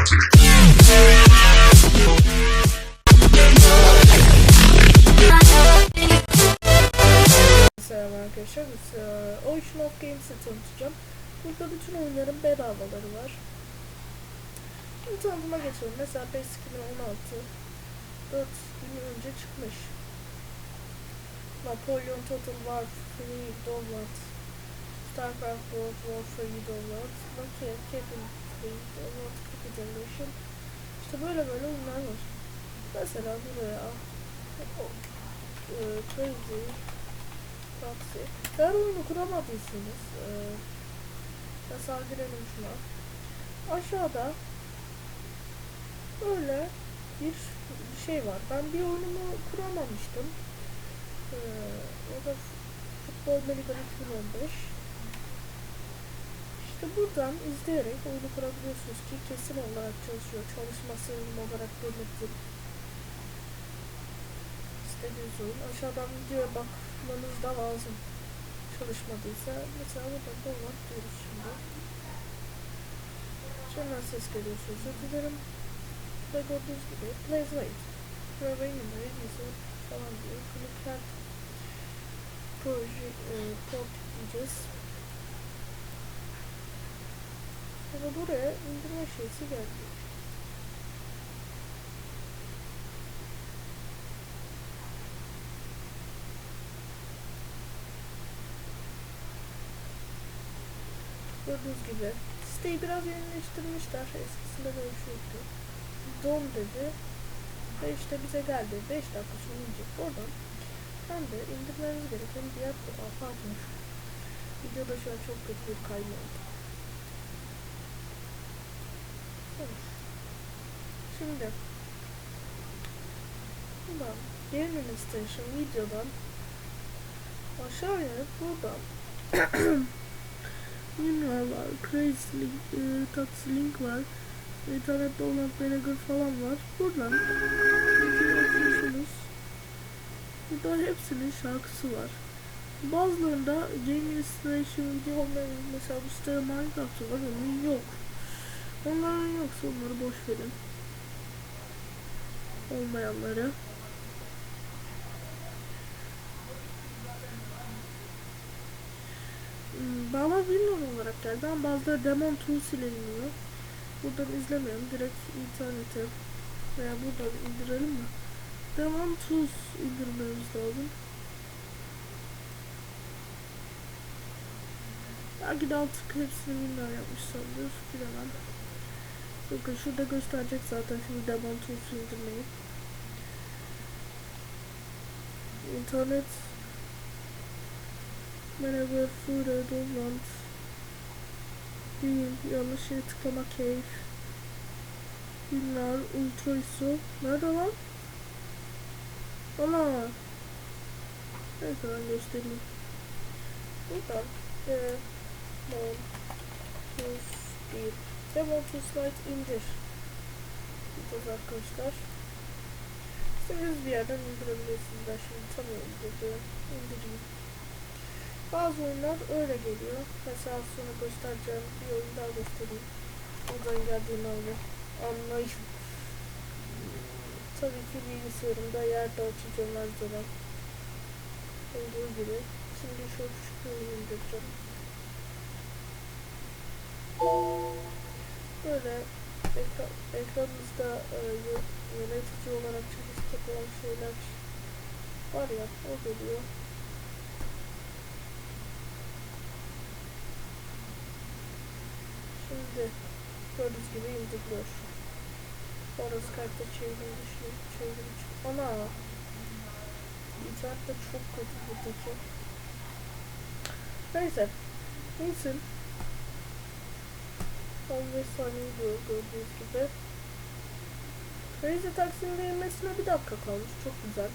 Selam arkadaşlar. Ocean of Games'i tanıtacağım. Burada bütün oyunların bedavaları var. Şimdi tanıtıma geçelim. Mesela PES 2016 4 gün önce çıkmış. Napoleon Total War Free Download Starcraft World War Free Download Nokia Cabin Download Cookie Generation İşte böyle böyle oyunlar var. Mesela buraya o, e, Crazy Taksi. Eğer oyunu kuramadıysanız e, mesela girelim şuna. Aşağıda böyle bir şey var. Ben bir oyunumu kuramamıştım. Ee, o da Futbol Meligan 2015. İşte buradan izleyerek oyunu kurabiliyorsunuz ki kesin olarak çalışıyor. Çalışması oyun olarak belirtin. İstediğiniz oyun. Aşağıdan videoya bakmanız da lazım. Çalışmadıysa mesela burada download diyoruz şimdi. Şundan ses geliyorsunuz. Özür dilerim. Ve gördüğünüz gibi Please wait. Program review falan diyor. Clickart proje e, port diyeceğiz. Ama buraya indirme şeysi geldi. Gördüğünüz gibi siteyi biraz yenileştirmişler. Eskisinde böyle şey yoktu. Don dedi. Ve işte bize geldi. 5 dakika sonra inecek. Oradan hem de indirmeniz gereken diğer pardon. Videoda şu an çok kötü bir kayma. Evet. Şimdi buradan Gaming Station videodan aşağı inip buradan Winrar var, Crazy Link, e, Taxi Link var, İnternet Download Manager falan var. Buradan videoyu açıyorsunuz. Burada hepsinin şarkısı var. Bazılarında Jamie Station video olmayan mesela bu sitede Minecraft'ı var onun yok. Onların yoksa onları boş verin. Olmayanları. Hmm, Bana bilmiyorum olarak geldi ama bazıları Demon Tools ile iniyor. Buradan izlemiyorum. Direkt internete veya buradan indirelim mi? Demon Tools indirmemiz lazım. Belki de artık hepsini bilmiyorum yapmışlardır. Bilemem. Bakın şurada gösterecek zaten şimdi Demon Tools'u indirmeyi. İnternet. Merhaba Fure Download Değil yanlış yere tıklama keyif. Günler Ultra ISO. Nerede lan? Ana! Neyse ben göstereyim. Buradan Demon Tools değil Demon Tools Lite indir Gideceğiz arkadaşlar İstediğiniz bir yerden indirebilirsiniz ben şimdi tam indirdim indireyim bazı oyunlar öyle geliyor. Mesela sonra göstereceğim bir oyun daha göstereyim. Oradan geldiğini anla anlayın. Tabii ki bilgisayarımda yerde açacağım her zaman. Olduğu gibi. Şimdi şu küçük bir oyun indireceğim. Böyle ekran, ekranınızda e, yö- yönetici olarak çalışacak olan şeyler var ya o geliyor. Şimdi gördüğünüz gibi indiriliyor. Sonra Skype'da çevrim dışı çevrim içi. Ana! İnternet de çok kötü buradaki. Neyse. Neyse. 15 saniye diyor gördüğünüz gibi. Crazy Taxi'nin verilmesine bir dakika kalmış. Çok güzel.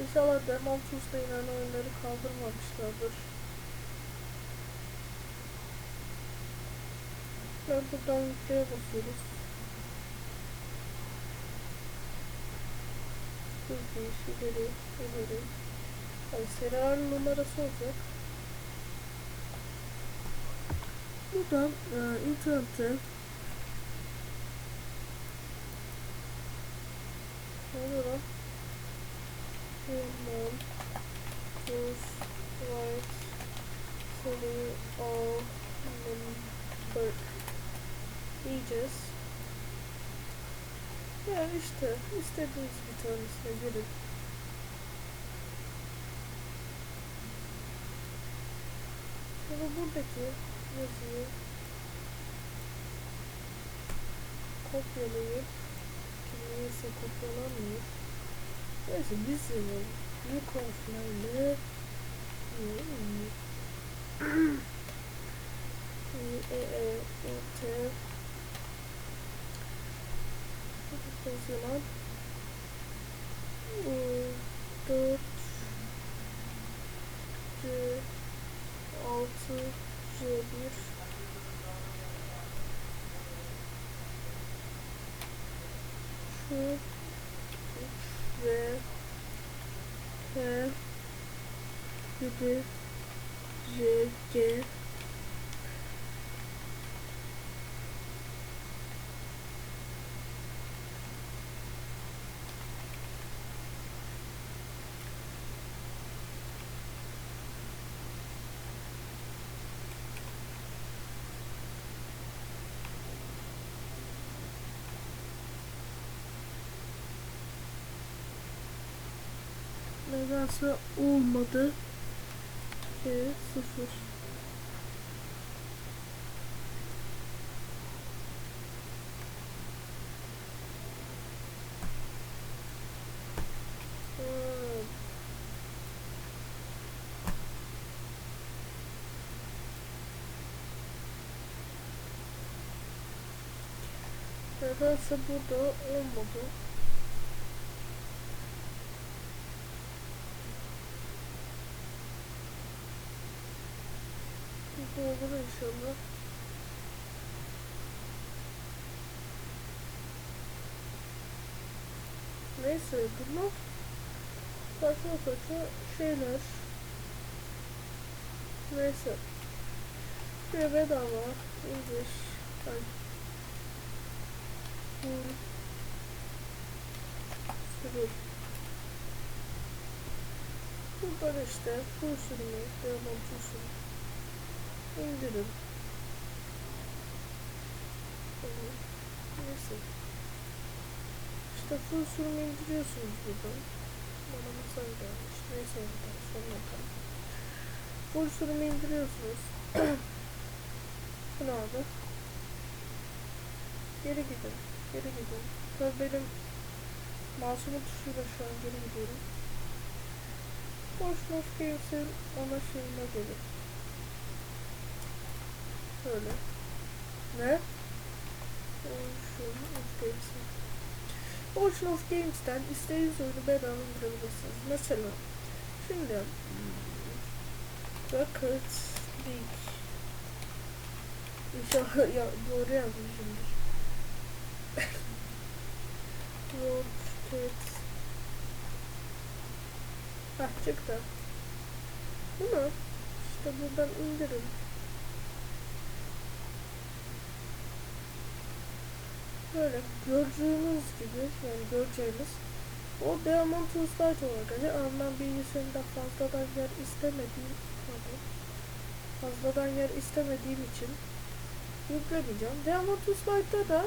İnşallah Demon Tools'da inen oyunları kaldırmamışlardır. Ve buradan yükleye basıyoruz. Hızlı ileri ileri. Yani serial numarası olacak. Buradan e, internete ne oluyor lan? Human Tools Right Seri All Number diyeceğiz. Yani işte istediğiniz bir tanesine girin. Sonra buradaki yazıyı kopyalayıp neyse kopyalanmıyor. Neyse biz yine büyük harflerle E, E, E, T yazılan dört C altı C bir. Şu üç ve P yedi J G Nedense olmadı. K sıfır. Hmm. Nedense burada olmadı. Olur inşallah. Neyse bunlar saçma saçma şeyler. Neyse. Şuraya bedava English. Ay. Full. Sürüm. Buradan işte full sürümü, devam full sürüm. Tamam. Neyse. İşte full sürümü indiriyorsunuz buradan. Bana mesaj gelmiş. Neyse buradan sonra bakalım. Full sürümü indiriyorsunuz. Bu abi? Geri gidin. Geri gidin. Tabii benim masumun tuşuyla şu an geri gidiyorum. Boş boş Games'in ana şeyine gelin. Şöyle. Ne? Ocean of Games'in. Ocean of Games'ten istediğiniz oyunu bedava indirebilirsiniz. Mesela şimdi Rocket League İnşallah ya, doğru yazmışımdır. Rocket Hah çıktı. Bunu işte buradan indirin. Böyle gördüğünüz gibi yani göreceğiniz o Diamond Light olarak yani ama ben bilgisayarımda fazladan yer istemediğim pardon, fazladan yer istemediğim için yüklemeyeceğim. Diamond Light'ta da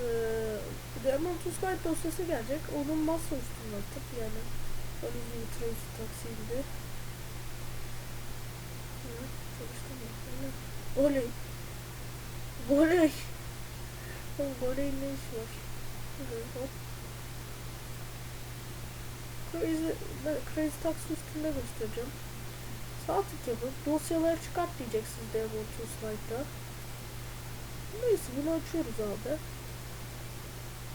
e, Diamond Light dosyası gelecek. Onun masa üstünde atıp yani Trace taksiydi. Çalıştı mı? Oley. Oley. İşi var? Crazy, Crazy Taxi üstünde göstereceğim. Sağ tık yapıp dosyaları çıkart diyeceksiniz Devon Slide'da. Neyse bunu açıyoruz abi.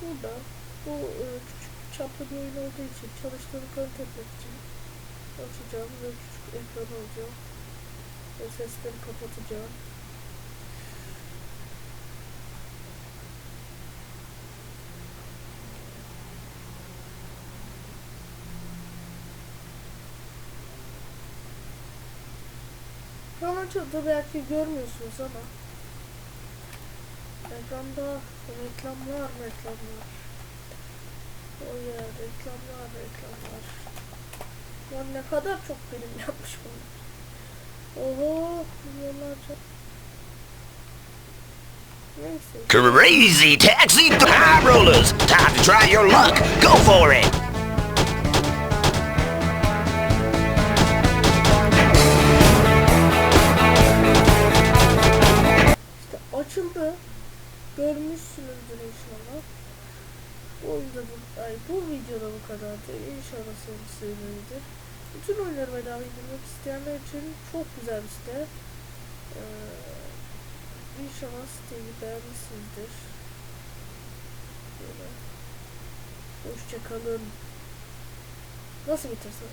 Burada bu e, küçük çaplı bir oyun olduğu için çalıştığını kanıt etmek için açacağım ve küçük ekran alacağım. Ve sesleri kapatacağım. Açıldı belki görmüyorsunuz ama ekranda reklamlar reklamlar o ya reklamlar reklamlar Lan ne kadar çok film yapmış bunlar Oho milyonlarca Crazy taxi high rollers. Time to try your luck. Go for it. Açıldı. Görmüşsünüzdür inşallah. Oyunda bu, ay, bu videoda bu kadardı. İnşallah sevmelidir. Bütün oyunları bedava indirmek isteyenler için çok güzel bir site. Ee, inşallah siteyi beğenmişsinizdir. Böyle. Hoşçakalın. Nasıl bitirsem?